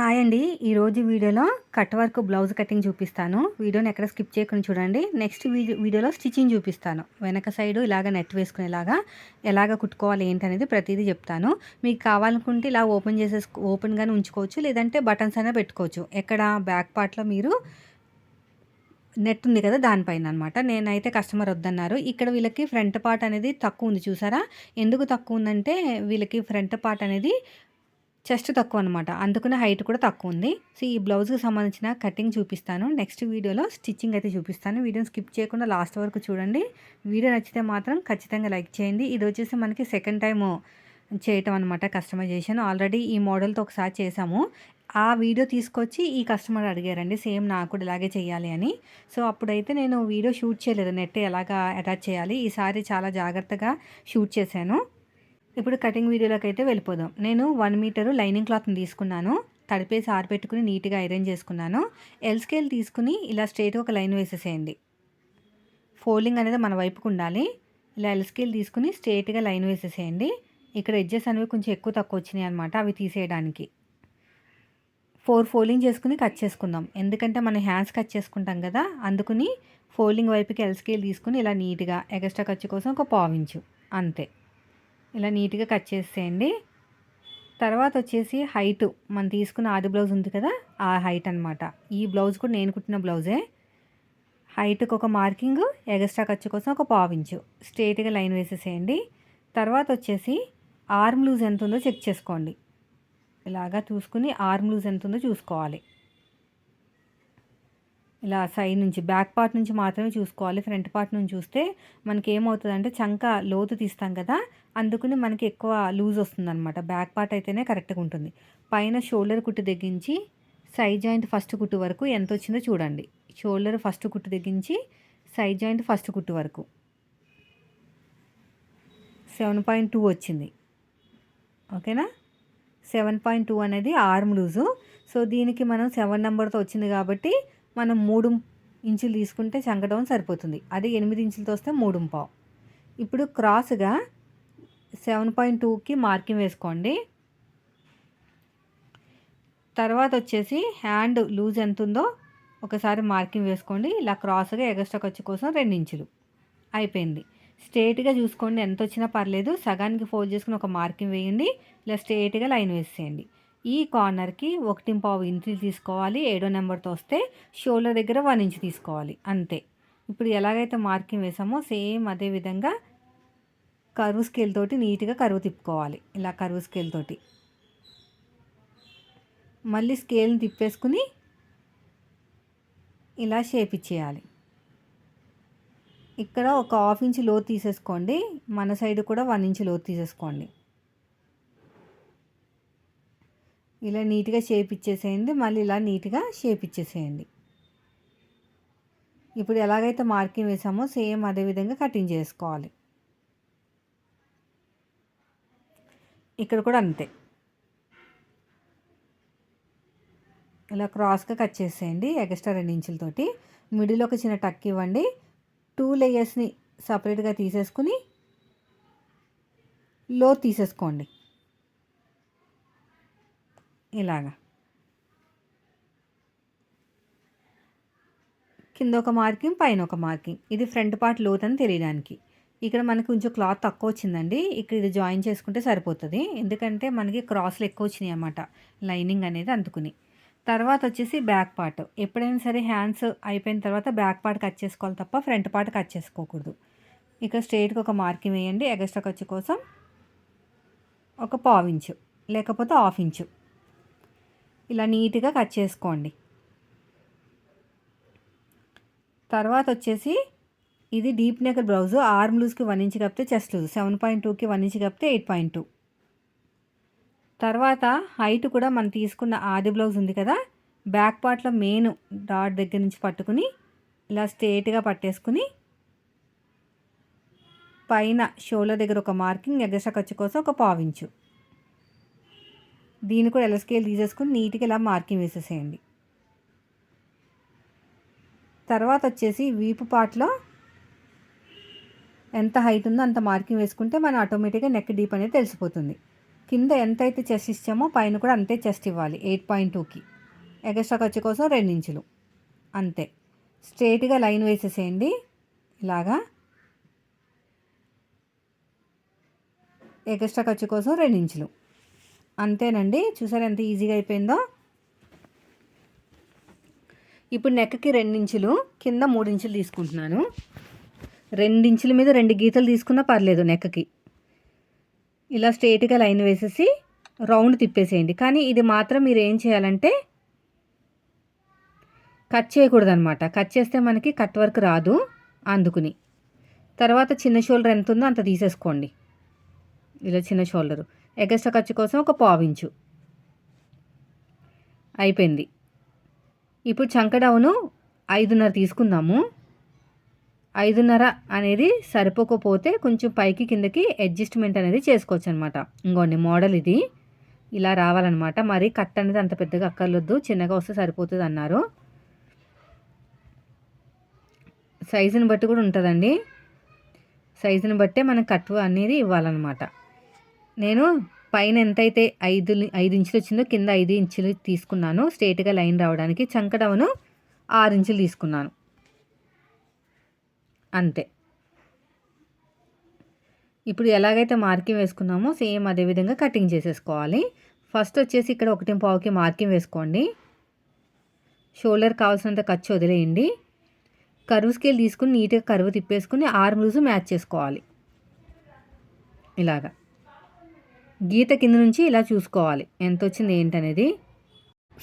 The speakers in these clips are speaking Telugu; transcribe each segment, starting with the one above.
హాయ్ అండి. ఈరోజు వీడియోలో కట్ వర్క్ బ్లౌజ్ కటింగ్ చూపిస్తాను. వీడియోని ఎక్కడ స్కిప్ చేయకుండా చూడండి. నెక్స్ట్ వీడియో వీడియోలో స్టిచ్చింగ్ చూపిస్తాను. వెనక సైడు ఇలాగ నెట్ వేసుకునేలాగా ఎలాగ కుట్టుకోవాలి ఏంటనేది ప్రతిదీ చెప్తాను. మీకు కావాలనుకుంటే ఇలా ఓపెన్ చేసే ఓపెన్గానే ఉంచుకోవచ్చు. లేదంటే బటన్స్ అయినా పెట్టుకోవచ్చు. ఎక్కడ బ్యాక్ పార్ట్లో మీరు నెట్ ఉంది కదా దానిపైన అనమాట నేనైతే కస్టమర్ వద్దన్నారు. ఇక్కడ వీళ్ళకి ఫ్రంట్ పార్ట్ అనేది తక్కువ ఉంది చూసారా? ఎందుకు తక్కువ ఉందంటే వీళ్ళకి ఫ్రంట్ పార్ట్ అనేది చెస్ట్ తక్కువ అనమాట అందుకనే హైట్ కూడా తక్కువ ఉంది సో ఈ బ్లౌజ్కి సంబంధించిన కటింగ్ చూపిస్తాను. నెక్స్ట్ వీడియోలో స్టిచ్చింగ్ అయితే చూపిస్తాను. వీడియోని స్కిప్ చేయకుండా లాస్ట్ వరకు చూడండి. వీడియో నచ్చితే మాత్రం ఖచ్చితంగా లైక్ చేయండి. ఇది వచ్చేసి మనకి సెకండ్ టైము చేయటం అనమాట కస్టమైజేషన్. ఆల్రెడీ ఈ మోడల్తో ఒకసారి చేసాము ఆ వీడియో తీసుకొచ్చి ఈ కస్టమర్ అడిగారండి. సేమ్ నాకు కూడా ఇలాగే చేయాలి అని. సో అప్పుడైతే నేను వీడియో షూట్ చేయలేదు. నెట్ ఎలాగా అటాచ్ చేయాలి. ఈసారి చాలా జాగ్రత్తగా షూట్ చేశాను. ఇప్పుడు కటింగ్ వీడియోలోకి అయితే వెళ్ళిపోదాం. నేను వన్ మీటరు లైనింగ్ క్లాత్ని తీసుకున్నాను. తడిపేసి ఆరబెట్టుకుని నీట్గా ఐరన్ చేసుకున్నాను. ఎల్ స్కేల్ తీసుకుని ఇలా స్ట్రైట్గా ఒక లైన్ వేసేసేయండి. ఫోల్డింగ్ అనేది మన వైపుకు ఉండాలి. ఇలా ఎల్ స్కేల్ తీసుకుని స్ట్రేట్గా లైన్ వేసేసేయండి. ఇక్కడ ఎడ్జెస్ అనేవి కొంచెం ఎక్కువ తక్కువ వచ్చినాయి అనమాట అవి తీసేయడానికి. ఫోర్ ఫోల్డింగ్ చేసుకుని కట్ చేసుకుందాం. ఎందుకంటే మనం హ్యాండ్స్ కట్ చేసుకుంటాం కదా అందుకుని ఫోల్డింగ్ వైపుకి ఎల్ స్కేల్ తీసుకుని ఇలా నీట్గా ఎగస్ట్రా ఖర్చు కోసం ఒక పావించు అంతే. ఇలా నీట్గా కట్ చేసేయండి. తర్వాత వచ్చేసి హైట్. మనం తీసుకున్న ఆది బ్లౌజ్ ఉంది కదా ఆ హైట్ అనమాట ఈ బ్లౌజ్ కూడా నేను కుట్టిన బ్లౌజే. హైట్కి ఒక మార్కింగ్ ఎగస్ట్రా ఖర్చు కోసం ఒక పావించు స్ట్రేట్గా లైన్ వేసేసేయండి. తర్వాత వచ్చేసి ఆర్మ్ లూజ్ ఎంత ఉందో చెక్ చేసుకోండి. ఇలాగా చూసుకుని ఆర్మ్ లూజ్ ఎంత ఉందో చూసుకోవాలి. ఇలా సైడ్ నుంచి బ్యాక్ పార్ట్ నుంచి మాత్రమే చూసుకోవాలి. ఫ్రంట్ పార్ట్ నుంచి చూస్తే మనకి ఏమవుతుందంటే చంక లోతు తీస్తాం కదా అందుకని మనకి ఎక్కువ లూజ్ వస్తుంది అనమాట బ్యాక్ పార్ట్ అయితేనే కరెక్ట్గా ఉంటుంది. పైన షోల్డర్ కుట్టు తెగించి సైడ్ జాయింట్ ఫస్ట్ కుట్టు వరకు ఎంత వచ్చిందో చూడండి. షోల్డర్ ఫస్ట్ కుట్టు తెగించి సైడ్ జాయింట్ ఫస్ట్ కుట్టు వరకు. సెవెన్ పాయింట్ టూ వచ్చింది. ఓకేనా సెవెన్ పాయింట్ టూ అనేది ఆర్మ్ లూజు సో దీనికి మనం సెవెన్ నెంబర్తో వచ్చింది కాబట్టి మనం మూడు ఇంచులు తీసుకుంటే చంకడం సరిపోతుంది. అదే ఎనిమిది ఇంచులతో వస్తే మూడు పావు. ఇప్పుడు క్రాస్గా సెవెన్ పాయింట్ టూకి మార్కింగ్ వేసుకోండి. తర్వాత వచ్చేసి హ్యాండ్ లూజ్ ఎంత ఉందో ఒకసారి మార్కింగ్ వేసుకోండి. ఇలా క్రాస్గా ఎగస్ట్రా ఖర్చు కోసం రెండు ఇంచులు. అయిపోయింది. స్ట్రేట్గా చూసుకోండి. ఎంత వచ్చినా పర్లేదు. సగానికి ఫోల్డ్ చేసుకుని ఒక మార్కింగ్ వేయండి. ఇలా స్ట్రేట్గా లైన్ వేసేయండి. ఈ కార్నర్కి ఒకటి పావు ఇంచులు తీసుకోవాలి ఏడో నెంబర్తో వస్తే షోల్డర్ దగ్గర వన్ ఇంచ్ తీసుకోవాలి అంతే. ఇప్పుడు ఎలాగైతే మార్కింగ్ వేసామో సేమ్ అదే విధంగా కరువు స్కేల్ తోటి నీట్గా కరువు తిప్పుకోవాలి ఇలా కరువు స్కేల్ తోటి. మళ్ళీ స్కేల్ని తిప్పేసుకుని ఇలా షేప్ ఇచ్చేయాలి. ఇక్కడ ఒక హాఫ్ ఇంచ్ లోతు తీసేసుకోండి మన సైడ్ కూడా వన్ ఇంచ్ లోతు తీసేసుకోండి. ఇలా నీట్గా షేప్ ఇచ్చేసేయండి. మళ్ళీ ఇలా నీట్గా షేప్ ఇచ్చేసేయండి. ఇప్పుడు ఎలాగైతే మార్కింగ్ వేసామో సేమ్ అదే విధంగా కటింగ్ చేసుకోవాలి. ఇక్కడ కూడా అంతే. ఇలా క్రాస్గా కట్ చేసేయండి ఎక్స్ట్రా రెండు ఇంచులతోటి మిడిల్ ఒక చిన్న టక్ ఇవ్వండి. టూ లేయర్స్ని సపరేట్గా తీసేసుకుని లో తీసేసుకోండి. ఇలాగా. కింద ఒక మార్కింగ్ పైన ఒక మార్కింగ్. ఇది ఫ్రంట్ పార్ట్ లోత్ అని తెలియడానికి. ఇక్కడ మనకి కొంచెం క్లాత్ తక్కువ వచ్చిందండి. ఇక్కడ ఇది జాయిన్ చేసుకుంటే సరిపోతుంది. ఎందుకంటే మనకి క్రాస్లు ఎక్కువ వచ్చినాయి అన్నమాట. లైనింగ్ అనేది అందుకుని. తర్వాత వచ్చేసి బ్యాక్ పార్ట్. ఎప్పుడైనా సరే హ్యాండ్స్ అయిపోయిన తర్వాత బ్యాక్ పార్ట్ కట్ చేసుకోవాలి తప్ప ఫ్రంట్ పార్ట్ కట్ చేసుకోకూడదు. ఇక్కడ స్ట్రైట్గా ఒక మార్కింగ్ వేయండి. ఎగస్ట్రా ఖర్చు కోసం ఒక పావు ఇంచు లేకపోతే హాఫ్ ఇంచు. ఇలా నీట్గా కట్ చేసుకోండి. తర్వాత వచ్చేసి ఇది డీప్ నెక్ బ్లౌజ్. ఆర్మ్ లూజ్కి వన్ ఇంచ్ కప్పితే చెస్ట్ లూజ్. సెవెన్ పాయింట్ టూకి వన్ ఇంచ్ కప్పితే ఎయిట్ పాయింట్ టూ. తర్వాత హైట్ కూడా మనం తీసుకున్న ఆది బ్లౌజ్ ఉంది కదా బ్యాక్ పార్ట్లో మెయిన్ డాట్ దగ్గర నుంచి పట్టుకుని ఇలా స్ట్రేట్గా పట్టేసుకుని పైన షోల దగ్గర ఒక మార్కింగ్ ఎగస్ట్రా ఖర్చు కోసం ఒక పావించు దీన్ని కూడా ఎలా స్కేల్ తీసేసుకుని నీట్గా ఇలా మార్కింగ్ వేసేసేయండి. తర్వాత వచ్చేసి వీపు పార్ట్లో ఎంత హైట్ ఉందో అంత మార్కింగ్ వేసుకుంటే మనం ఆటోమేటిక్గా నెక్ డీప్ అనేది తెలిసిపోతుంది. కింద ఎంత అయితే చెస్ట్ ఇచ్చామో పైన కూడా అంతే చెస్ట్ ఇవ్వాలి ఎయిట్ పాయింట్ టూకి ఎగస్ట్రా ఖర్చు కోసం రెండు ఇంచులు. అంతే. స్ట్రేట్గా లైన్ వేసేసేయండి. ఇలాగా. ఎగస్ట్రా ఖర్చు కోసం రెండు ఇంచులు. అంతేనండి. చూసారు ఎంత ఈజీగా అయిపోయిందో? ఇప్పుడు నెక్కకి రెండించులు కింద మూడించులు తీసుకుంటున్నాను. ఇంచుల మీద రెండు గీతలు తీసుకున్నా పర్లేదు నెక్కకి ఇలా స్ట్రేట్గా లైన్ వేసేసి రౌండ్ తిప్పేసేయండి. కానీ ఇది మాత్రం మీరు ఏం చేయాలంటే కట్ చేయకూడదు అనమాట కట్ చేస్తే మనకి కట్ వర్క్ రాదు అందుకుని. తర్వాత చిన్న షోల్డర్ ఎంత ఉందో అంత తీసేసుకోండి. ఇలా చిన్న షోల్డరు. ఎగస్ట్రా ఖర్చు కోసం ఒక పావించు. అయిపోయింది. ఇప్పుడు చంకడవును ఐదున్నర తీసుకుందాము. ఐదున్నర అనేది సరిపోకపోతే కొంచెం పైకి కిందకి అడ్జస్ట్మెంట్ అనేది చేసుకోవచ్చు అనమాట ఇంకోండి మోడల్ ఇది. ఇలా రావాలన్నమాట మరి కట్ అనేది అంత పెద్దగా అక్కర్లొద్దు. చిన్నగా వస్తే సరిపోతుంది అన్నారు సైజుని బట్టి కూడా ఉంటుందండి. సైజుని బట్టే మనం కట్ అనేది ఇవ్వాలన్నమాట నేను పైన ఎంతైతే ఐదు ఐదు ఇంచులు వచ్చిందో కింద ఐదు ఇంచులు తీసుకున్నాను. స్ట్రేట్గా లైన్ రావడానికి చంకడవను ఆరు ఇంచులు తీసుకున్నాను. అంతే. ఇప్పుడు ఎలాగైతే మార్కింగ్ వేసుకున్నామో సేమ్ అదే విధంగా కటింగ్ చేసేసుకోవాలి. ఫస్ట్ వచ్చేసి ఇక్కడ ఒకటి పావుకి మార్కింగ్ వేసుకోండి. షోల్డర్ కావాల్సినంత ఖర్చు వదిలేయండి. కరువు స్కేల్ తీసుకుని నీట్గా కరువు తిప్పేసుకుని ఆర్మ్ లూజ్ మ్యాచ్ చేసుకోవాలి. ఇలాగా. గీత కింద నుంచి ఇలా చూసుకోవాలి. ఎంత వచ్చింది ఏంటనేది?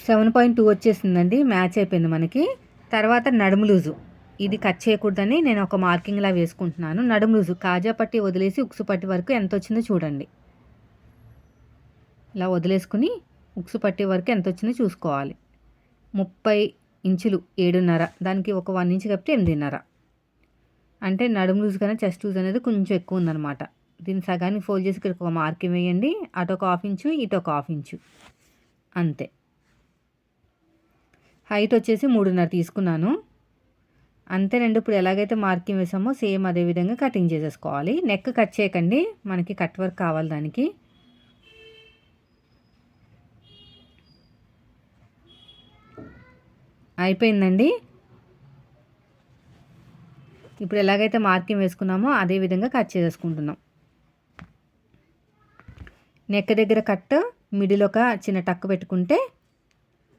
సెవెన్ పాయింట్ టూ వచ్చేసిందండి. మ్యాచ్ అయిపోయింది మనకి. తర్వాత నడుము లూజు. ఇది కట్ చేయకూడదని నేను ఒక మార్కింగ్లా వేసుకుంటున్నాను. నడుము లూజు. కాజా పట్టి వదిలేసి ఉక్సు పట్టి వరకు ఎంత వచ్చిందో చూడండి. ఇలా వదిలేసుకుని ఉక్సు పట్టి వరకు ఎంత వచ్చిందో చూసుకోవాలి. ముప్పై ఇంచులు ఏడున్నర. దానికి ఒక వన్ ఇంచ్ కప్పితే ఎనిమిదిన్నర. అంటే నడుము లూజ్ కన్నా చెస్ట్ లూజ్ అనేది కొంచెం ఎక్కువ ఉందన్నమాట. దీన్ని సగానికి ఫోల్డ్ చేసి ఇక్కడ ఒక మార్కింగ్ వేయండి. అటు ఒక హాఫ్ ఇంచు ఇటు ఒక హాఫ్ ఇంచు. అంతే. హైట్ వచ్చేసి మూడున్నర తీసుకున్నాను. అంతేనండి ఇప్పుడు ఎలాగైతే మార్కింగ్ వేసామో సేమ్ అదే విధంగా కటింగ్ చేసేసుకోవాలి. నెక్ కట్ చేయకండి. మనకి కట్ వర్క్ కావాలి దానికి. అయిపోయిందండి. ఇప్పుడు ఎలాగైతే మార్కింగ్ వేసుకున్నామో అదే విధంగా కట్ చేసేసుకుంటున్నాం. నెక్ దగ్గర కట్ మిడిల్ ఒక చిన్న టక్ పెట్టుకుంటే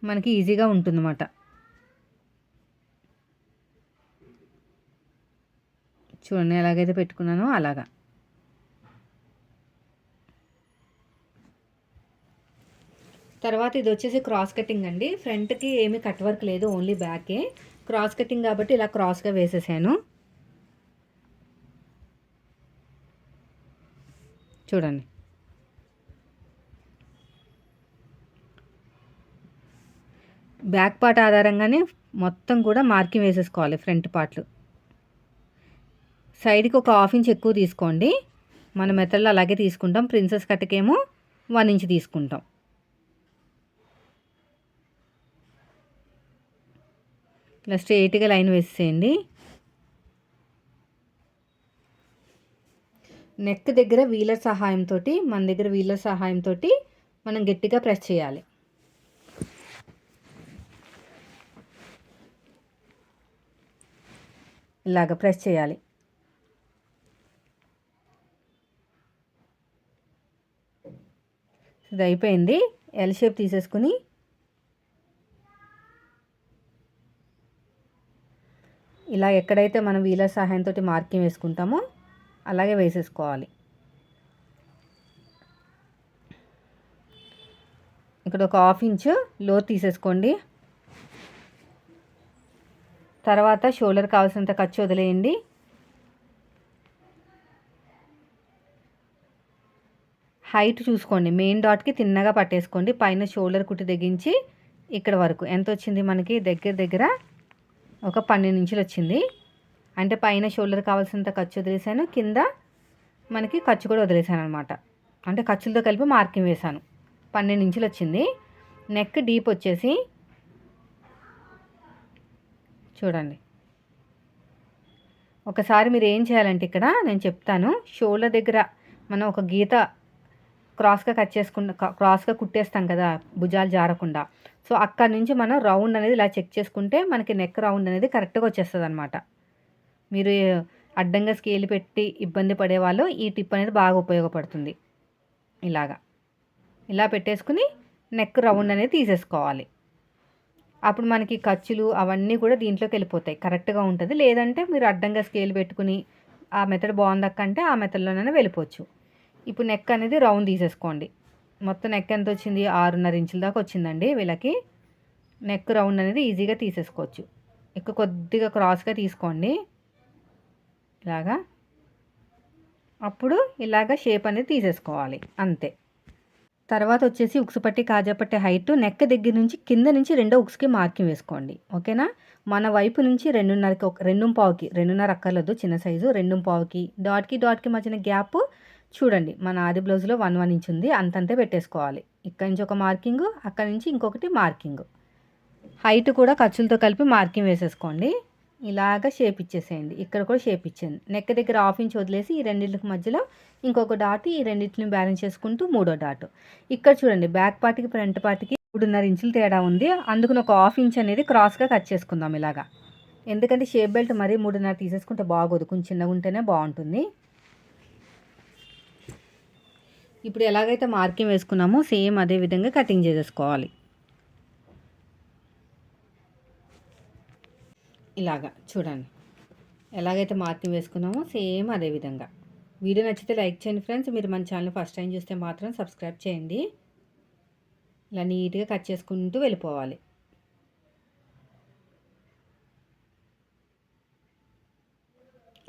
మనకి ఈజీగా ఉంటుందన్నమాట. చూడండి ఎలాగైతే పెట్టుకున్నానో అలాగా. తర్వాత ఇది వచ్చేసి క్రాస్ కటింగ్ అండి. ఫ్రంట్కి ఏమీ కట్ వర్క్ లేదు ఓన్లీ బ్యాకే క్రాస్ కటింగ్ కాబట్టి ఇలా క్రాస్గా వేసేసాను. చూడండి. బ్యాక్ పార్ట్ ఆధారంగానే మొత్తం కూడా మార్కింగ్ వేసేసుకోవాలి ఫ్రంట్ పార్ట్లు. సైడ్కి ఒక హాఫ్ ఇంచ్ ఎక్కువ తీసుకోండి. మన మెథడ్లో అలాగే తీసుకుంటాం. ప్రిన్సెస్ కట్టకేమో వన్ ఇంచ్ తీసుకుంటాం. ఇలా స్ట్రేట్గా లైన్ వేసేయండి. నెక్ దగ్గర వీలర్ సహాయంతో మన దగ్గర వీలర్ సహాయంతో మనం గట్టిగా ప్రెస్ చేయాలి. ఇలాగ ప్రెస్ చేయాలి. ఇది అయిపోయింది. ఎల్ షేప్ తీసేసుకుని ఇలా ఎక్కడైతే మనం వీల సహాయంతో మార్కింగ్ వేసుకుంటామో అలాగే వేసేసుకోవాలి. ఇక్కడ ఒక హాఫ్ ఇంచు లో తీసేసుకోండి. తర్వాత షోల్డర్ కావాల్సినంత ఖర్చు వదిలేయండి. హైట్ చూసుకోండి. మెయిన్ డాట్కి తిన్నగా పట్టేసుకోండి. పైన షోల్డర్ కుట్టి తెగించి ఇక్కడ వరకు. ఎంత వచ్చింది మనకి? దగ్గర దగ్గర ఒక పన్నెండు ఇంచులు వచ్చింది. అంటే పైన షోల్డర్ కావాల్సినంత ఖర్చు వదిలేసాను కింద మనకి ఖర్చు కూడా వదిలేసాను అనమాట అంటే ఖర్చులతో కలిపి మార్కింగ్ వేశాను. పన్నెండు ఇంచులు వచ్చింది. నెక్ డీప్ వచ్చేసి చూడండి. ఒకసారి మీరు ఏం చేయాలంటే ఇక్కడ నేను చెప్తాను. షోల్డర్ దగ్గర మనం ఒక గీత క్రాస్గా కట్ చేసుకుంటా క్రాస్గా కుట్టేస్తాం కదా భుజాలు జారకుండా. సో అక్కడ నుంచి మనం రౌండ్ అనేది ఇలా చెక్ చేసుకుంటే మనకి నెక్ రౌండ్ అనేది కరెక్ట్గా వచ్చేస్తుంది అనమాట మీరు అడ్డంగా స్కేల్ పెట్టి ఇబ్బంది పడే వాళ్ళు ఈ టిప్ అనేది బాగా ఉపయోగపడుతుంది. ఇలాగా. ఇలా పెట్టేసుకుని నెక్ రౌండ్ అనేది తీసేసుకోవాలి. అప్పుడు మనకి ఖర్చులు అవన్నీ కూడా దీంట్లోకి వెళ్ళిపోతాయి. కరెక్ట్గా ఉంటుంది. లేదంటే మీరు అడ్డంగా స్కేల్ పెట్టుకుని ఆ మెథడ్ బాగుందక్కంటే ఆ మెథడ్లోనే వెళ్ళిపోవచ్చు. ఇప్పుడు నెక్ అనేది రౌండ్ తీసేసుకోండి. మొత్తం నెక్ ఎంత వచ్చింది? ఆరున్నర ఇంచుల దాకా వచ్చిందండి వీళ్ళకి. నెక్ రౌండ్ అనేది ఈజీగా తీసేసుకోవచ్చు. ఎక్కువ కొద్దిగా క్రాస్గా తీసుకోండి. ఇలాగా. అప్పుడు ఇలాగ షేప్ అనేది తీసేసుకోవాలి. అంతే. తర్వాత వచ్చేసి ఉక్సుపట్టి పట్టి కాజా హైట్ నెక్క దగ్గర నుంచి కింద నుంచి రెండో ఉక్స్కి మార్కింగ్ వేసుకోండి. ఓకేనా? మన వైపు నుంచి రెండున్నరకి ఒక రెండు పావుకి రెండున్నర అక్కర్లేదు చిన్న సైజు రెండు పావుకి డాట్కి డాట్కి మధ్యన గ్యాప్ చూడండి మన ఆది బ్లౌజ్లో వన్ వన్ ఇంచ్ ఉంది అంతంతే పెట్టేసుకోవాలి. ఇక్కడ నుంచి ఒక మార్కింగ్ అక్కడ నుంచి ఇంకొకటి మార్కింగ్ హైట్ కూడా ఖర్చులతో కలిపి మార్కింగ్ వేసేసుకోండి. ఇలాగ షేప్ ఇచ్చేసేయండి ఇక్కడ కూడా షేప్ ఇచ్చేయండి నెక్ దగ్గర హాఫ్ ఇంచ్ వదిలేసి ఈ రెండింటికి మధ్యలో ఇంకొక డాట్ ఈ రెండింటిని బ్యాలెన్స్ చేసుకుంటూ మూడో డాట్. ఇక్కడ చూడండి బ్యాక్ పార్ట్కి ఫ్రంట్ పార్ట్కి మూడున్నర ఇంచులు తేడా ఉంది. అందుకని ఒక హాఫ్ ఇంచ్ అనేది క్రాస్గా కట్ చేసుకుందాం ఇలాగా. ఎందుకంటే షేప్ బెల్ట్ మరీ మూడున్నర తీసేసుకుంటే బాగోదు. కొంచెం చిన్నగా ఉంటేనే బాగుంటుంది. ఇప్పుడు ఎలాగైతే మార్కింగ్ వేసుకున్నామో సేమ్ అదే విధంగా కటింగ్ చేసేసుకోవాలి. ఇలాగా చూడండి. ఎలాగైతే మార్కింగ్ వేసుకున్నామో సేమ్ అదే విధంగా. వీడియో నచ్చితే లైక్ చేయండి ఫ్రెండ్స్. మీరు మన ఛానల్ ఫస్ట్ టైం చూస్తే మాత్రం సబ్స్క్రైబ్ చేయండి. ఇలా నీట్గా కట్ చేసుకుంటూ వెళ్ళిపోవాలి.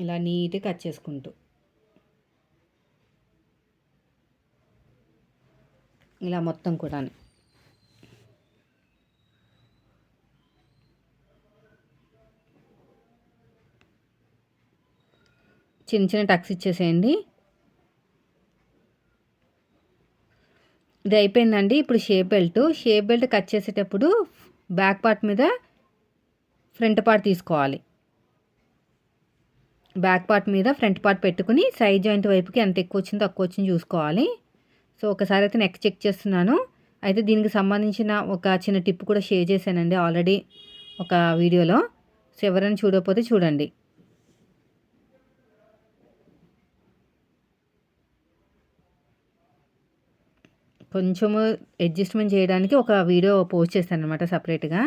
ఇలా నీట్గా కట్ చేసుకుంటూ. ఇలా మొత్తం కూడా చిన్న చిన్న టక్స్ ఇచ్చేసేయండి. ఇది అయిపోయిందండి. ఇప్పుడు shape belt. Shape belt cut చేసేటప్పుడు బ్యాక్ పార్ట్ మీద ఫ్రంట్ పార్ట్ తీసుకోవాలి. బ్యాక్ పార్ట్ మీద ఫ్రంట్ పార్ట్ పెట్టుకుని సైడ్ జాయింట్ వైపుకి ఎంత ఎక్కువ వచ్చిందో తక్కువ వచ్చింది చూసుకోవాలి. సో ఒకసారి అయితే నెక్ చెక్ చేస్తున్నాను. అయితే దీనికి సంబంధించిన ఒక చిన్న టిప్ కూడా షేర్ చేశానండి ఆల్రెడీ ఒక వీడియోలో. సో ఎవరైనా చూడకపోతే చూడండి. కొంచెము అడ్జస్ట్మెంట్ చేయడానికి ఒక వీడియో పోస్ట్ చేస్తాను అనమాట సపరేట్గా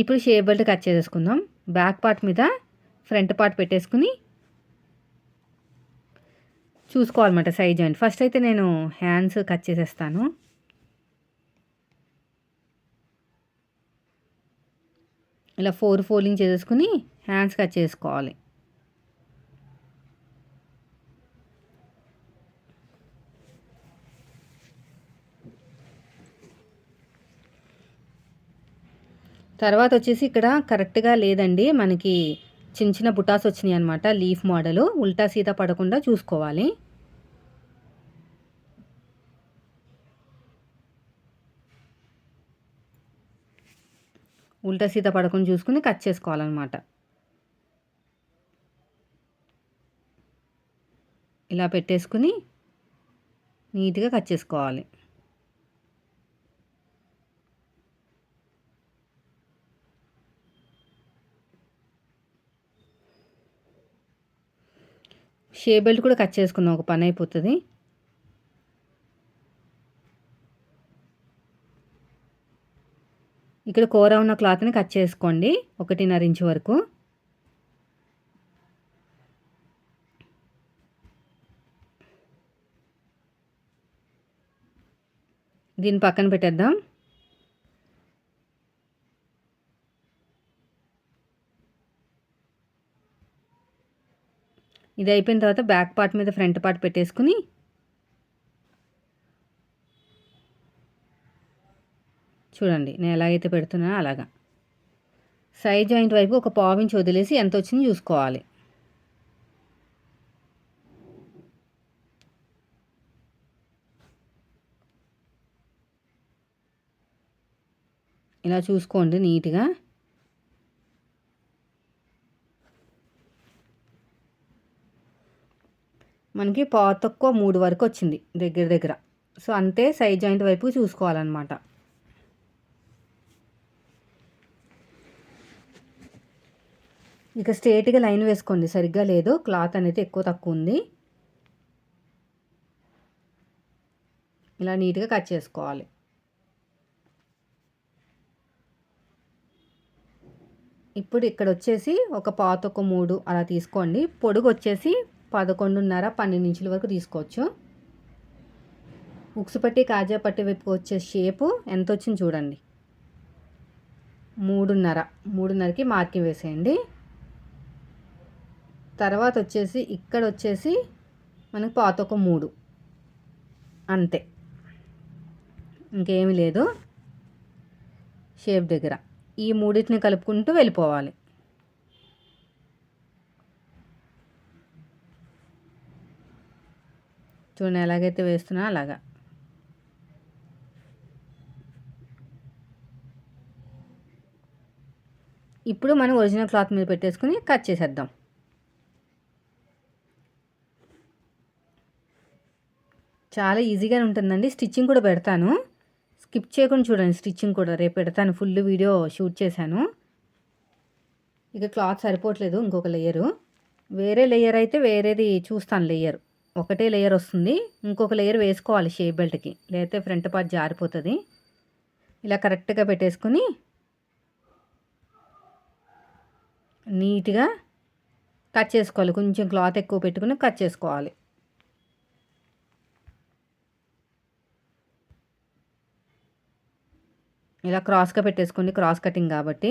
ఇప్పుడు షేప్ బెల్ట్ కట్ చేసేసుకుందాం. బ్యాక్ పార్ట్ మీద ఫ్రంట్ పార్ట్ పెట్టేసుకుని చూసుకోవాలన్నమాట సైజ్ జాయింట్ ఫస్ట్ అయితే నేను హ్యాండ్స్ కట్ చేసేస్తాను. ఇలా ఫోర్ ఫోల్డింగ్ చేసేసుకుని హ్యాండ్స్ కట్ చేసుకోవాలి. తర్వాత వచ్చేసి ఇక్కడ కరెక్ట్గా లేదండి. మనకి చిన్న చిన్న బుటాస్ వచ్చినాయి అనమాట లీఫ్ మోడలు. ఉల్టా సీత పడకుండా చూసుకోవాలి. ఉల్టా సీత పడకుండా చూసుకుని కట్ చేసుకోవాలన్నమాట. ఇలా పెట్టేసుకుని నీట్గా కట్ చేసుకోవాలి. షే బెల్ట్ కూడా కట్ చేసుకుందాం ఒక పని అయిపోతుంది. ఇక్కడ కూర ఉన్న క్లాత్ని కట్ చేసుకోండి ఒకటిన్నర ఇంచు వరకు. దీన్ని పక్కన పెట్టేద్దాం. ఇది అయిపోయిన తర్వాత బ్యాక్ పార్ట్ మీద ఫ్రంట్ పార్ట్ పెట్టేసుకుని చూడండి నేను ఎలాగైతే పెడుతున్నానో అలాగా. సైడ్ జాయింట్ వైపు ఒక పావించి వదిలేసి ఎంత వచ్చింది చూసుకోవాలి. ఇలా చూసుకోండి నీట్గా. మనకి పాతక్కువ మూడు వరకు వచ్చింది దగ్గర దగ్గర. సో అంతే సైడ్ జాయింట్ వైపు చూసుకోవాలన్నమాట. ఇక స్ట్రేట్గా లైన్ వేసుకోండి. సరిగ్గా లేదు. క్లాత్ అనేది ఎక్కువ తక్కువ ఉంది. ఇలా నీట్గా కట్ చేసుకోవాలి. ఇప్పుడు ఇక్కడ వచ్చేసి ఒక పాత ఒక మూడు అలా తీసుకోండి. పొడుగు వచ్చేసి పదకొండున్నర పన్నెండు ఇంచుల వరకు తీసుకోవచ్చు. ఉక్సు పట్టి కాజా పట్టి వైపు వచ్చే షేపు ఎంత వచ్చింది చూడండి. మూడున్నర మూడున్నరకి మార్కింగ్ వేసేయండి. తర్వాత వచ్చేసి ఇక్కడ వచ్చేసి మనకు పాత ఒక మూడు. అంతే. ఇంకేమీ లేదు. షేప్ దగ్గర. ఈ మూడింటిని కలుపుకుంటూ వెళ్ళిపోవాలి. చూడండి ఎలాగైతే వేస్తున్నా అలాగా. ఇప్పుడు మనం ఒరిజినల్ క్లాత్ మీద పెట్టేసుకుని కట్ చేసేద్దాం. చాలా ఈజీగానే ఉంటుందండి. స్టిచ్చింగ్ కూడా పెడతాను. స్కిప్ చేయకుండా చూడండి. స్టిచ్చింగ్ కూడా రేపు పెడతాను. ఫుల్ వీడియో షూట్ చేశాను. ఇక క్లాత్ సరిపోవట్లేదు ఇంకొక లేయరు వేరే లేయర్ అయితే వేరేది చూస్తాను లేయర్ ఒకటే లేయర్ వస్తుంది. ఇంకొక లేయర్ వేసుకోవాలి షేప్ బెల్ట్కి లేకపోతే ఫ్రంట్ పార్ట్ జారిపోతుంది. ఇలా కరెక్ట్గా పెట్టేసుకొని నీట్గా కట్ చేసుకోవాలి. కొంచెం క్లాత్ ఎక్కువ పెట్టుకుని కట్ చేసుకోవాలి. ఇలా క్రాస్గా పెట్టేసుకోండి క్రాస్ కటింగ్ కాబట్టి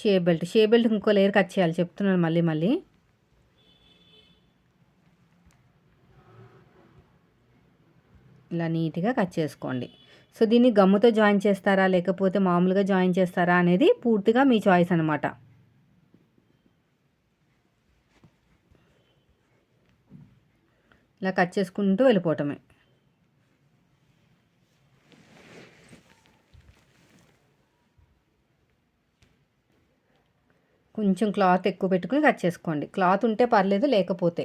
షే బెల్ట్. షే బెల్ట్ ఇంకో లేయర్ కట్ చేయాలి. చెప్తున్నాను మళ్ళీ మళ్ళీ. ఇలా నీట్గా కట్ చేసుకోండి. సో దీన్ని గమ్ముతో జాయిన్ చేస్తారా లేకపోతే మామూలుగా జాయిన్ చేస్తారా అనేది పూర్తిగా మీ చాయిస్ అనమాట ఇలా కట్ చేసుకుంటూ వెళ్ళిపోవటమే. కొంచెం క్లాత్ ఎక్కువ పెట్టుకుని కట్ చేసుకోండి. క్లాత్ ఉంటే పర్లేదు లేకపోతే.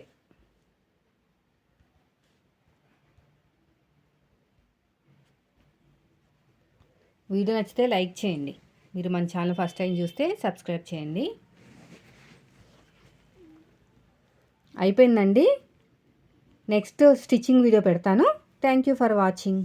వీడియో నచ్చితే లైక్ చేయండి. మీరు మన ఛానల్ ఫస్ట్ టైం చూస్తే సబ్స్క్రైబ్ చేయండి. అయిపోయిందండి. నెక్స్ట్ స్టిచ్చింగ్ వీడియో పెడతాను. Thank you for watching.